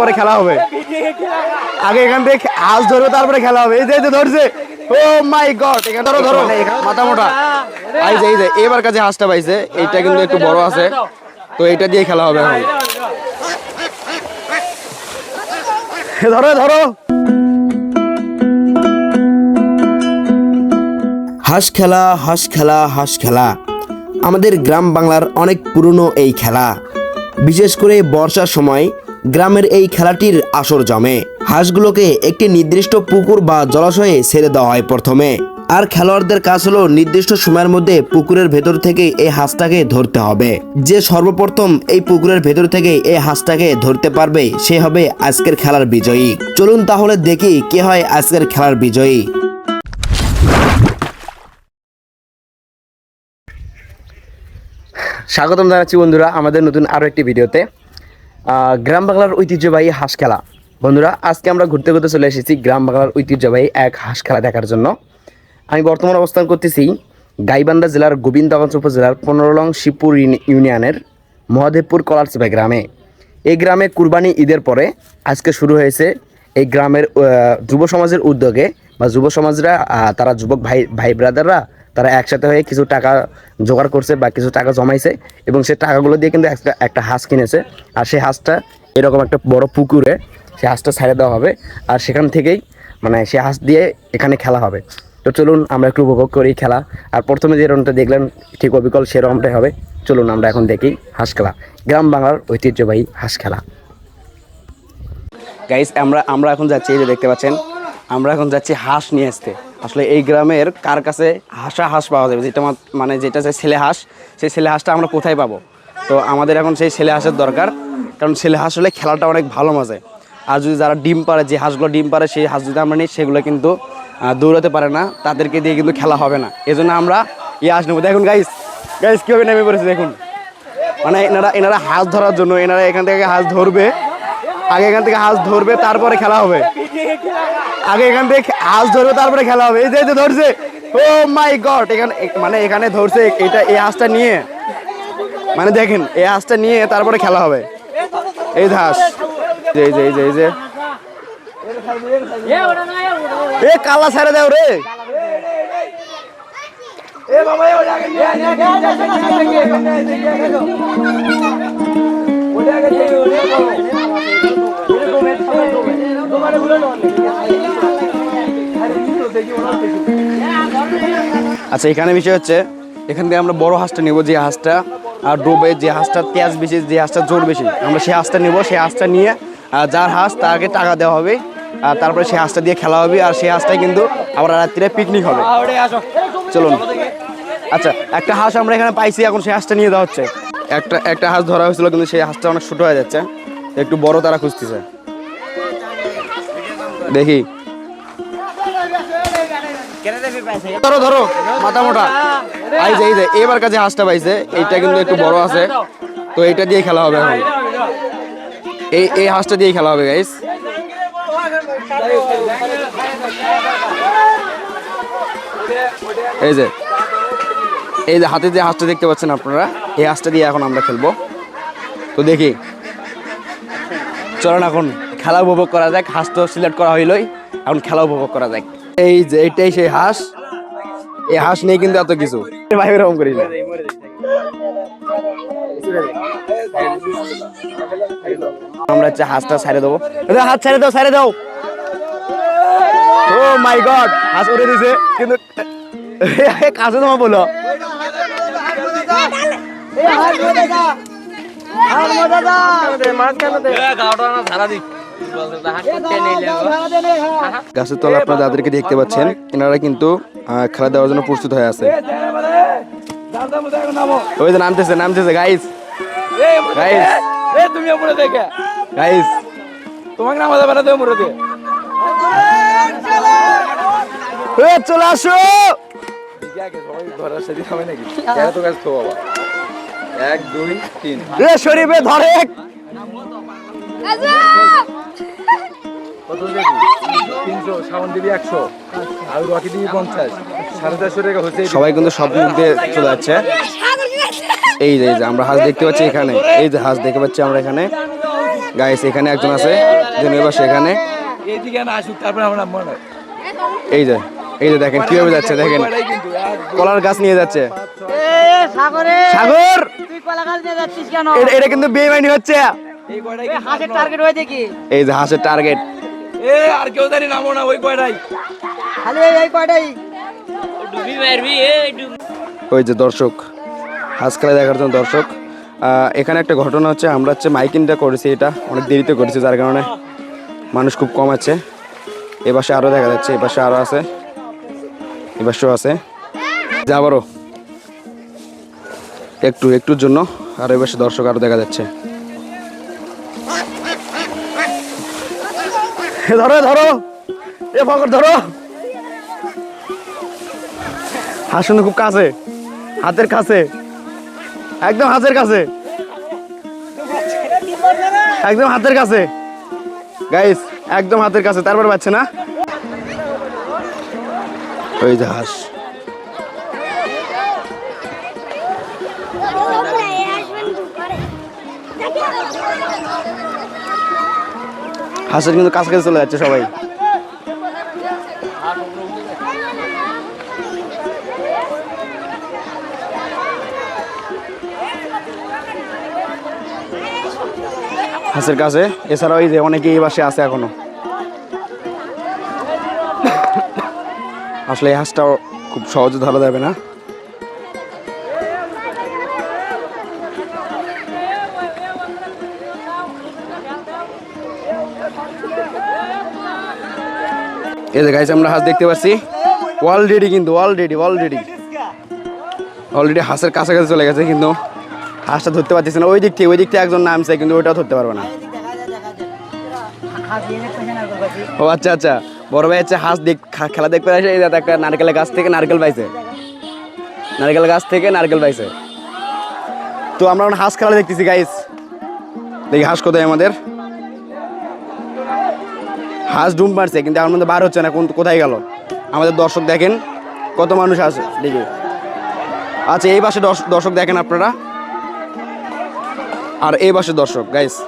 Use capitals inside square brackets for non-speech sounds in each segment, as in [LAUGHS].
পরে খেলা হবে। আগে এখান থেকে হাঁস ধরবে তারপরে খেলা হবে। এই যে ধরছে। ও মাই গড এখানে ধরো ধরো। মাথা মোটা। এই যে এই যে, এবার কাছে হাঁসটা পাইছে। এইটা কিন্তু একটু বড় আছে। তো এটা দিয়ে খেলা হবে এখন। ধরো ধরো। হাঁস খেলা হাঁস খেলা হাঁস খেলা। আমাদের গ্রাম বাংলার অনেক পুরনো এই খেলা। বিশেষ করে বর্ষার সময় গ্রামের এই খেলাটির আসর জমে। হাঁসগুলোকে একটি নির্দিষ্ট পুকুর বা জলাশয়ে ছেড়ে দেওয়া হয় প্রথমে। আর খেলোয়াড়দের কাজ হলো নির্দিষ্ট সময়ের মধ্যে পুকুরের ভেতর থেকে এই হাঁসটাকে ধরতে হবে। যে সর্বপ্রথম এই পুকুরের ভেতর থেকে এই হাঁসটাকে ধরতে পারবে, সে হবে আজকের খেলার বিজয়ী। চলুন তাহলে দেখি কে হয় আজকের খেলার বিজয়ী। স্বাগতম জানাচ্ছি বন্ধুরা আমাদের নতুন আরও একটি ভিডিওতে। গ্রাম বাংলার ঐতিহ্যবাহী হাঁস খেলা। বন্ধুরা, আজকে আমরা ঘুরতে ঘুরতে চলে এসেছি গ্রাম বাংলার ঐতিহ্যবাহী এক হাঁস খেলা দেখার জন্য। আমি বর্তমান অবস্থান করতেছি গাইবান্ধা জেলার গোবিন্দগঞ্জ উপজেলার পনেরো লং শিবপুর ইউনিয়নের মহাদেবপুর কলারচিপা গ্রামে। এই গ্রামে কুরবানি ঈদের পরে আজকে শুরু হয়েছে এই গ্রামের যুব সমাজের উদ্যোগে বা যুব সমাজরা তারা যুবক ভাই ভাই ব্রাদাররা তারা একসাথে হয়ে কিছু টাকা জোগাড় করছে বা কিছু টাকা জমাইছে এবং সেই টাকাগুলো দিয়ে কিন্তু একটা একটা হাঁস কিনেছে। আর সেই হাঁসটা এরকম একটা বড় পুকুরে সে হাঁসটা ছেড়ে দেওয়া হবে আর সেখান থেকেই মানে সে হাঁস দিয়ে এখানে খেলা হবে। তো চলুন আমরা একটু উপভোগ করি খেলা। আর প্রথমে যে রকমটা দেখলেন ঠিক অবিকল সেরকমটাই হবে। চলুন আমরা এখন দেখি হাঁস খেলা। গ্রাম বাংলার ঐতিহ্যবাহী হাঁস খেলা। গাইস আমরা আমরা এখন যাচ্ছি, এই যে দেখতে পাচ্ছেন, আমরা এখন যাচ্ছি হাঁস নিয়ে আসতে। আসলে এই গ্রামের কার কাছে হাঁসা হাঁস পাওয়া যাবে? যেটা মানে যেটা হচ্ছে ছেলে হাঁস, সেই ছেলে হাঁসটা আমরা কোথায় পাবো? তো আমাদের এখন সেই ছেলে হাঁসের দরকার। কারণ ছেলে হাঁস হলে খেলাটা অনেক ভালো মজায় আর যদি যারা ডিম পারে, যে হাঁসগুলো ডিম পারে, সেই হাঁস যদি আমরা নিই, সেগুলো কিন্তু দৌড়াতে পারে না। তাদেরকে দিয়ে কিন্তু খেলা হবে না। এজন্য আমরা এই হাঁস নেব। দেখুন গাইস গাইস কীভাবে নেমে পড়েছে, দেখুন। মানে এনারা এনারা হাঁস ধরার জন্য, এনারা এখান থেকে হাঁস ধরবে। আগে এখান থেকে হাঁস ধরবে, তারপরে খেলা হবে। আগে এখান থেকে হাঁস ধরবে, তারপরে খেলা হবে। এই যে ধরছে। ও মাই গড, এখানে মানে এখানে ধরছে এটা এই হাঁসটা নিয়ে। মানে দেখেন, এই হাঁসটা নিয়ে তারপরে খেলা হবে। এই হাঁস। যে যে এই যে। এ কালা ছেড়ে দাও রে। আচ্ছা এখানে বিষয় হচ্ছে এখান থেকে আমরা বড় হাঁসটা নেব যে হাঁসটা আর ডোবে যে হাঁসটা তেজ বেশি যে হাঁসটা জোর বেশি। আমরা সেই হাঁসটা নেব সেই হাঁসটা নিয়ে যার হাঁস তাকে টাকা দেওয়া হবে আর তারপরে সেই হাঁসটা দিয়ে খেলা হবে আর সেই হাঁসটাই কিন্তু আবার রাত্রিরে পিকনিক হবে। চলুন। আচ্ছা একটা হাঁস আমরা এখানে পাইছি এখন সেই হাঁসটা নিয়ে দেওয়া হচ্ছে। একটা একটা হাঁস ধরা হয়েছিল কিন্তু সেই হাঁসটা অনেক ছোট হয়ে যাচ্ছে। একটু বড় তারা খুঁজতেছে। দেখি। ধরো ধরো মাথা মোটা। এই যে এই যে এবার কাছে হাঁসটা পাইছে। এইটা কিন্তু একটু বড় আছে। তো এইটা দিয়ে খেলা হবে এখন। এই এই হাঁসটা দিয়ে খেলা হবে গাইস এই যে এই যে হাতে যে হাঁসটা দেখতে পাচ্ছেন আপনারা এই হাঁসটা দিয়ে এখন আমরা খেলব। তো দেখি। চলেন এখন। খেলা উপভোগ করা যাক হাঁস তো সিলেক্ট করা হইলই এখন খেলা উপভোগ করা যাক। এই যে এইটাই সেই হাঁস। এই হাঁস নেই কিন্তু এত কিছু। ভাই এরকম করিস না। আমরা হচ্ছে হাঁসটা ছাড়ে দেবো। হাত ছেড়ে দাও ছেড়ে দাও। ও মাই গড হাঁস উড়ে দিছে কিন্তু [LAUGHS] কাছে তোমার বলো। গাছের তলা আপনারা যাদেরকে দেখতে পাচ্ছেন, এনারা কিন্তু খেলা দেওয়ার জন্য প্রস্তুত হয়ে আছে। ওই যে নামতেছে নামতেছে গাইস গাইস তুমি উপরে দেখে গাইস তোমাকে উপরে দিয়ে চলে আসো! এক দুই তিন শরীফে ধরে কত দেখি তিনশো সাউন্ড দিবি একশো আর রকি দিবি পঞ্চাশ। সাড়ে চারশো টাকা হচ্ছে সবাই কিন্তু সব মুখ দিয়ে চলে যাচ্ছে। এই যে এই যে আমরা হাঁস দেখতে পাচ্ছি এখানে। এই যে হাঁস দেখতে পাচ্ছি আমরা এখানে। গাইস এখানে একজন আছে যিনি এবার সেখানে। এই যে এই যে দেখেন কীভাবে যাচ্ছে দেখেন। কলার গাছ নিয়ে যাচ্ছে। সাগরে! সাগর তুই কলা গাছ নিয়ে যাচ্ছিস কেন এটা- এটা কিন্তু বেমানি হচ্ছে এই যে হাঁসের টার্গেট এ আর কেউ জানি নামো না ওই কয়টাই। খালি এই- এই কয়টাই? ওই যে দর্শক হাঁস দেখার জন্য দর্শক আহ, এখানে একটা ঘটনা হচ্ছে আমরা হচ্ছে মাইকিংটা করেছি এটা অনেক দেরিতে করেছি যার কারণে মানুষ খুব কম আছে। এ পাশে আরও দেখা যাচ্ছে এ পাশে আরও আছে এ পাশেও আছে। যাবারও একটু একটুর জন্য আর এ পাশে দর্শক আরও দেখা যাচ্ছে। ধরো ধরো। এ ফকর, ধরো। হাসুন খুব কাছে। হাতের কাছে। একদম হাতের কাছে। একদম হাতের কাছে। গাইস একদম হাতের কাছে। তারপর পাচ্ছে না? ওই যে হাঁস। হাঁসের কিন্তু কাছাকাছি চলে যাচ্ছে সবাই। হাঁসের কাছে, এছাড়াও এই যে অনেকে এই বাসে আছে এখনও। আসলে এই হাঁসটাও খুব সহজে ধরা যাবে না। এই যে গাইছে আমরা হাঁস দেখতে পাচ্ছি। অলরেডি কিন্তু অলরেডি অলরেডি অলরেডি হাঁসের কাছাকাছি চলে গেছে কিন্তু। হাঁসটা ধরতে পারতেছে না। ওই দিক থেকে, ওই দিক থেকে একজন নামছে, কিন্তু ওইটাও ধরতে পারবে না। ও আচ্ছা আচ্ছা। বড় ভাই হচ্ছে হাঁস দেখ খেলা দেখতে আসে। এই একটা নারকেলের গাছ থেকে নারকেল পাইছে। নারকেল গাছ থেকে নারকেল পাইছে। তো আমরা হাঁস খেলা দেখতেছি গাইস দেখি হাঁস কোথায় আমাদের। হাঁস ডুম মারছে কিন্তু আমার মধ্যে বার হচ্ছে না, কোন কোথায় গেল? আমাদের দর্শক দেখেন, কত মানুষ আছে, দেখি। আচ্ছা এই পাশে দর্শ- দর্শক দেখেন আপনারা। আর এই পাশে দর্শক গাইস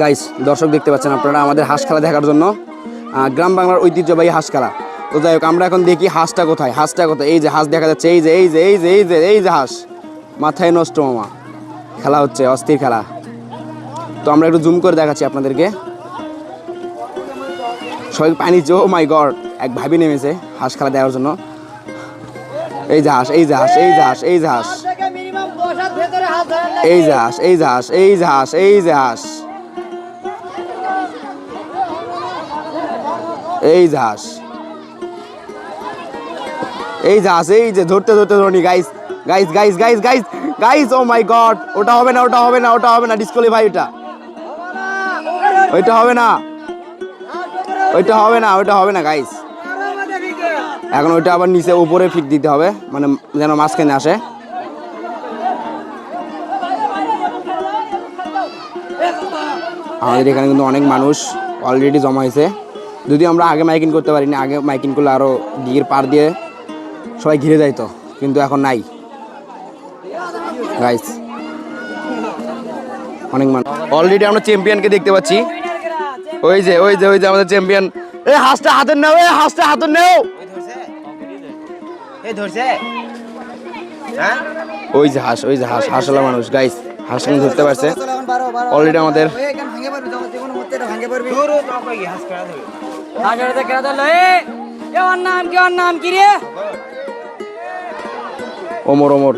গাইস দর্শক দেখতে পাচ্ছেন আপনারা আমাদের হাঁস খেলা দেখার জন্য। গ্রাম বাংলার ঐতিহ্যবাহী হাঁস খেলা। তো যাই হোক, আমরা এখন দেখি হাঁসটা কোথায় হাঁসটা কোথায়। এই যে হাঁস দেখা যাচ্ছে, এই যে এই যে এই যে এই যে এই যে হাঁস। মাথায় নষ্ট মামা। খেলা হচ্ছে, অস্থির খেলা। তো আমরা একটু জুম করে দেখাচ্ছি আপনাদেরকে সবাই পানি ও মাই গড এক ভাবি নেমেছে হাঁস খেলা দেওয়ার জন্য এই যে হাঁস এই যে হাঁস এই যে হাঁস এই যে হাঁস এই যে হাঁস এই যে হাঁস এই যে হাঁস এই যে হাঁস এই যে হাঁস এই যে হাঁস এই যে ধরতে ধরতে ধরনি guys guys guys guys guys guys oh my god ওটা হবে না ওটা হবে না ওটা হবে না ডিসকোয়ালিফাই ওটা ওইটা হবে না। ওইটা হবে না, ওইটা হবে না গাইস এখন ওইটা আবার নিচে উপরে ফিক দিতে হবে মানে যেন মাঝখানে আসে। আমাদের এখানে কিন্তু অনেক মানুষ অলরেডি জমা হয়েছে। যদি আমরা আগে মাইকিং করতে পারিনি, আগে মাইকিং করলে আরও দিঘির পার দিয়ে সবাই ঘিরে যাইতো কিন্তু এখন নাই। গাইস অনেক মানুষ। অলরেডি আমরা চ্যাম্পিয়নকে দেখতে পাচ্ছি। ওই যে ওই যে ওই যে আমাদের চ্যাম্পিয়ন এই হাঁসটা হাতের নাও এই হাঁসটা হাতের নাও। এই ধরছে। ওই যে হাঁস ওই যে হাঁস হাঁসওয়ালা মানুষ গাইস হাঁস কিন্তু ধরতে পারছে। অলরেডি আমাদের নাম কি ওর নাম কি রে? ওমর ওমর।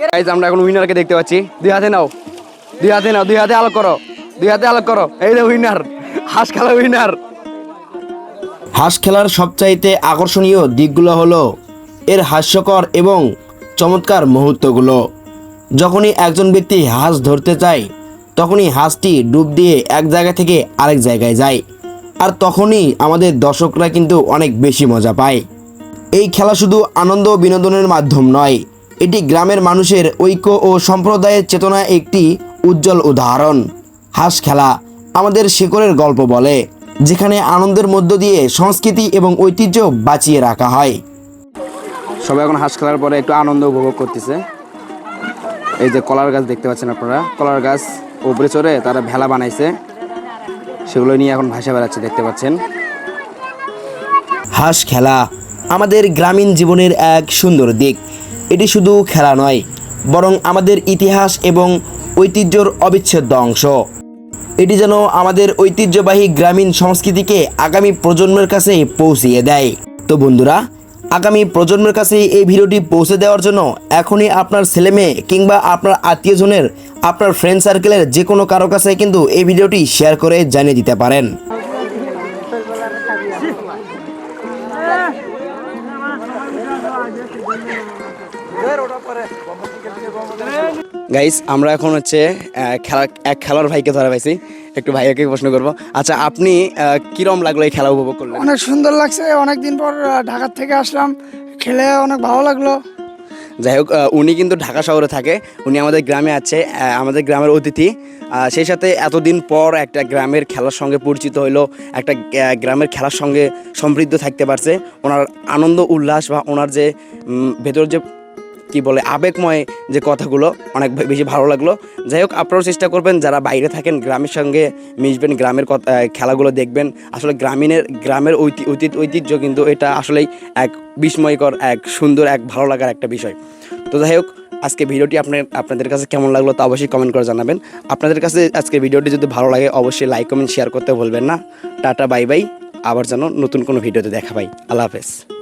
গাইজ আমরা এখন উইনারকে দেখতে পাচ্ছি। দুই হাতে নাও। দুই হাতে নাও দুই হাতে আলোক করো। দুই হাতে আলোক করো। এই যে উইনার হাঁস খেলা উইনার হাঁস খেলার সবচাইতে আকর্ষণীয় দিকগুলো হলো এর হাস্যকর এবং চমৎকার মুহূর্তগুলো। যখনই একজন ব্যক্তি হাঁস ধরতে চায়, তখনই হাঁসটি ডুব দিয়ে এক জায়গা থেকে আরেক জায়গায় যায়। আর তখনই আমাদের দর্শকরা কিন্তু অনেক বেশি মজা পায়। এই খেলা শুধু আনন্দ বিনোদনের মাধ্যম নয়, এটি গ্রামের মানুষের ঐক্য ও সম্প্রদায়ের চেতনা একটি উজ্জ্বল উদাহরণ। হাঁস খেলা আমাদের শিকড়ের গল্প বলে যেখানে আনন্দের মধ্য দিয়ে সংস্কৃতি এবং ঐতিহ্য বাঁচিয়ে রাখা হয়। সবাই এখন হাঁস খেলার পরে একটু আনন্দ উপভোগ করতেছে। এই যে কলার গাছ দেখতে পাচ্ছেন আপনারা? কলার গাছ উপরে চড়ে তারা ভেলা বানাইছে। সেগুলো নিয়ে এখন ভাসা বেড়াচ্ছে দেখতে পাচ্ছেন। হাঁস খেলা আমাদের গ্রামীণ জীবনের এক সুন্দর দিক। এটি শুধু খেলা নয় বরং আমাদের ইতিহাস এবং ঐতিহ্যর অবিচ্ছেদ্য অংশ। এটি যেন আমাদের ঐতিহ্যবাহী গ্রামীণ সংস্কৃতিকে আগামী প্রজন্মের কাছে পৌঁছিয়ে দেয়। তো বন্ধুরা, আগামী প্রজন্মের কাছে এই ভিডিওটি পৌঁছে দেওয়ার জন্য এখনই আপনার ছেলে মেয়ে কিংবা আপনার আত্মীয়জনের আপনার ফ্রেন্ড সার্কেলের যে কোনো কারও কাছে কিন্তু এই ভিডিওটি শেয়ার করে জানিয়ে দিতে পারেন। গাইস আমরা এখন হচ্ছে খেলা এক খেলার ভাইকে ধরা পাইছি। একটু ভাইয়াকে প্রশ্ন করব। আচ্ছা আপনি কিরম লাগল এই খেলা উপভোগ করলেন? অনেক সুন্দর লাগছে। অনেক দিন পর ঢাকার থেকে আসলাম। খেলে অনেক ভালো লাগল। যাই হোক উনি কিন্তু ঢাকা শহরে থাকে। উনি আমাদের গ্রামে আছে আমাদের গ্রামের অতিথি। সেই সাথে এতদিন পর একটা গ্রামের খেলার সঙ্গে পরিচিত হইল একটা গ্রামের খেলার সঙ্গে সমৃদ্ধ থাকতে পারছে। ওনার আনন্দ উল্লাস বা ওনার যে ভেতর যে কি বলে, আবেগময় যে কথাগুলো অনেক বেশি ভালো লাগল। যাই হোক, আপনারাও চেষ্টা করবেন, যারা বাইরে থাকেন, গ্রামের সঙ্গে মিশবেন, গ্রামের খেলাগুলো দেখবেন। আসলে গ্রামীণের, গ্রামের ঐতি- ঐতি- ঐতিহ্য কিন্তু এটা আসলেই এক বিস্ময়কর, এক সুন্দর, এক ভালো লাগার একটা বিষয়। তো যাই হোক, আজকে ভিডিওটি আপনার, আপনাদের কাছে কেমন লাগল তা অবশ্যই কমেন্ট করে জানাবেন। আপনাদের কাছে আজকে ভিডিওটি যদি ভালো লাগে, অবশ্যই লাইক, কমেন্ট, শেয়ার করতে ভুলবেন না। Tata, bye bye. আবার যেন নতুন কোনো ভিডিওতে দেখা পাই। আল্লাহ হাফেজ।